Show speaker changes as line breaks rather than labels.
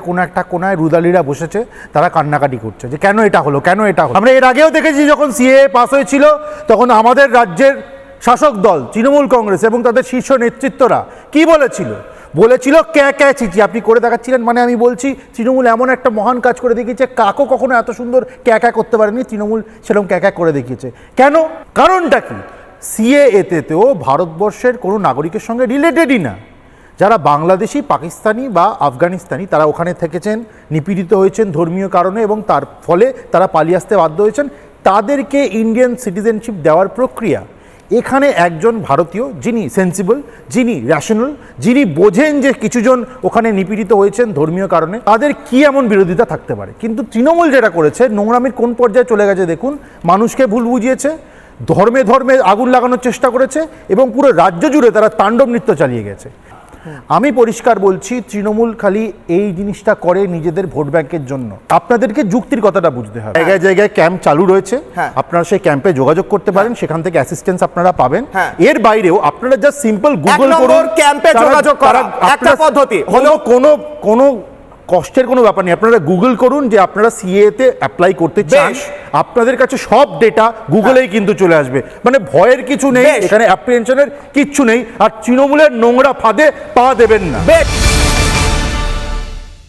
কোনো একটা কোনায় রুদালিরা বসেছে, তারা কান্নাকাটি করছে যে কেন এটা হলো, কেন এটা হলো? আমরা এর আগেও দেখেছি যখন সিএ পাস হয়েছিল, তখন আমাদের রাজ্যের শাসক দল, তৃণমূল কংগ্রেস এবং তাদের শীর্ষ নেতৃত্বরা কি বলেছিল? বলেছিল, ক্যা ক্যা চিঠি আপনি করে দেখাচ্ছিলেন মানে আমি বলছি, তৃণমূল এমন একটা মহান কাজ করে দেখিয়েছে, কাকও কখনো এত সুন্দর ক্যা ক্যা করতে পারেনি, তৃণমূল সেরকম ক্যা ক্যা করে দেখিয়েছে। কেন? কারণটা কি? সিএ এতেও ভারতবর্ষের কোনো নাগরিকের সঙ্গে রিলেটেডই না। যারা বাংলাদেশি, পাকিস্তানি বা আফগানিস্তানি, তারা ওখানে থেকেছেন, নিপীড়িত হয়েছেন ধর্মীয় কারণে এবং তার ফলে তারা পালিয়ে আসতে বাধ্য হয়েছেন। তাদেরকে ইন্ডিয়ান সিটিজেনশিপ দেওয়ার প্রক্রিয়া, এখানে একজন ভারতীয় যিনি সেন্সিবল যিনি র্যাশনাল যিনি বোঝেন যে কিছুজন ওখানে নিপীড়িত হয়েছেন ধর্মীয় কারণে, তাদের কি এমন বিরোধিতা থাকতে পারে? কিন্তু তৃণমূল যেটা করেছে, নোংরামির কোন পর্যায়ে চলে গেছে দেখুন, মানুষকে ভুল বুঝিয়েছে, ধর্মে ধর্মে আগুন লাগানোর চেষ্টা করেছে এবং পুরো রাজ্য জুড়ে তারা তাণ্ডব নৃত্য চালিয়ে গেছে। আমি পরিষ্কার বলছি তৃণমূল খালি এই জিনিসটা করে নিজেদের ভোট ব্যাংকের জন্য আপনাদেরকে যুক্তির কথাটা বুঝতে হবে জায়গায় জায়গায় ক্যাম্প চালু রয়েছে
হ্যাঁ।
আপনারা সেই ক্যাম্পে যোগাযোগ করতে পারেন সেখান থেকে অ্যাসিস্ট্যান্স আপনারা পাবেন
হ্যাঁ।
এর বাইরেও আপনারা জাস্ট সিম্পল গুগল করুন
ক্যাম্পে যোগাযোগ করা, একটা পদ্ধতি।
হলো কোনো কোনো কষ্টের কোনো ব্যাপার নেই। আপনারা গুগল করুন যে আপনারা সিএ তে অ্যাপ্লাই করতে চান। আপনাদের কাছে সব ডেটা গুগলেই কিন্তু চলে আসবে। মানে ভয়ের কিছু নেই এখানে অ্যাপ্রিহেনশনের কিচ্ছু নেই। আর তৃণমূলের নোংরা ফাঁদে পা দেবেন না।
বেশ।